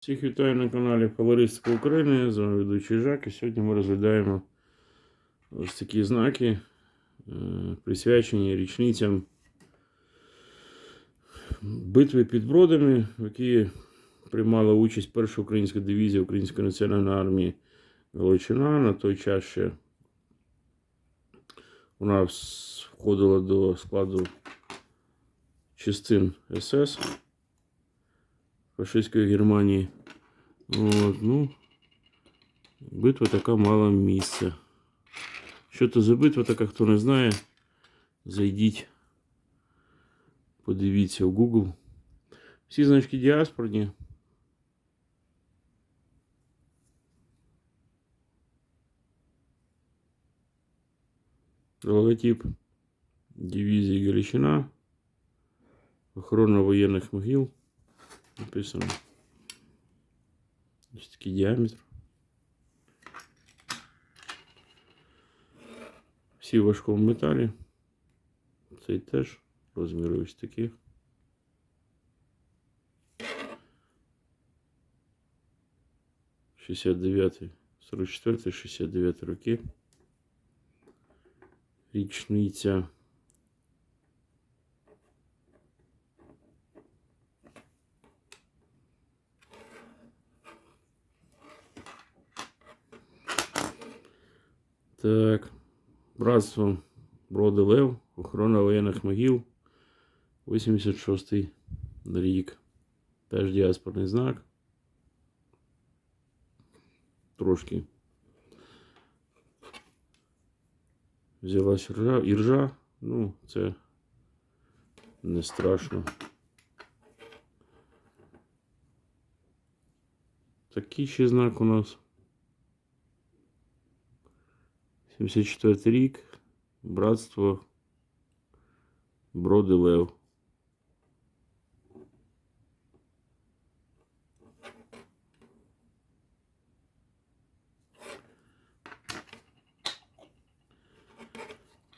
Всіх вітаю на каналі Колористика України. З вами ведучий Жак. І сьогодні ми розглядаємо ось такі знаки, е, присвячені річницям битви під Бродами, в якій приймала участь перша українська дивізія Української національної армії Галичина. На той час ще вона входила до складу частин СС фашистської Германії. От, ну, битва така мала місця. Що це за битва така, хто не знає, зайдіть, подивіться в Google. Всі значки діаспорні. Логотип дивізії Галичина. Охорона воєнних могил. Написано. Ось такий діаметр. Всі в важкому металі. Цей теж розміри ось такі. Шістдесят дев'ятий, сорок четвертий, шістдесят дев'ятий роки. Річниця. Так. Братство Броди Лев, охорона воєнних могил. 86-й рік. Теж діаспорний знак. Трошки. Взялась ржа, іржа. Ну, це не страшно. Такий ще знак у нас. 74 рік. Братство Броди Лев.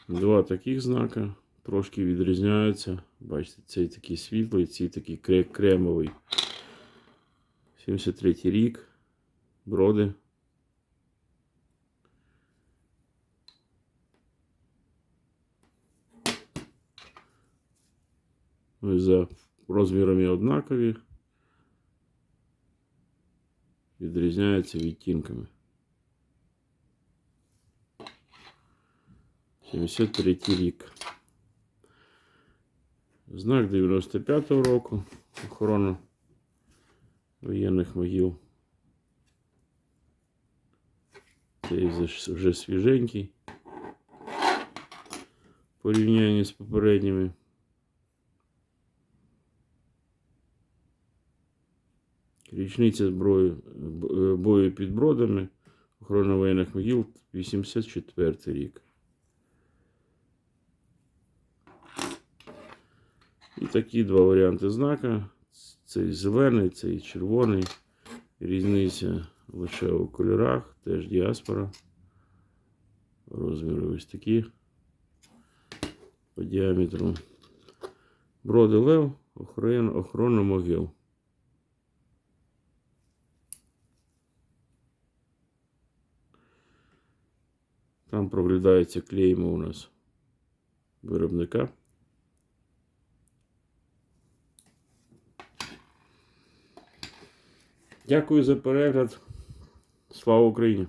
Два таких знака. Трошки відрізняються. Бачите, цей такий світлий, цей такий кремовий. 73 рік. Броди. Вони за розмірами однакові. Відрізняються відтінками. 73 рік. Знак 95-го року. Охорона воєнних могил. Цей вже- свіженький. В порівнянні з попередніми. Річниця зброї е, бою під бродами. Охорона воєнних могил 84 рік. І такі два варіанти знака. Цей зелений, цей червоний. Різниця лише у кольорах, теж діаспора. Розміри ось такі. По діаметру. Броди лев, охорона могил. Там проглядається клеймо у нас виробника. Дякую за перегляд. Слава Україні!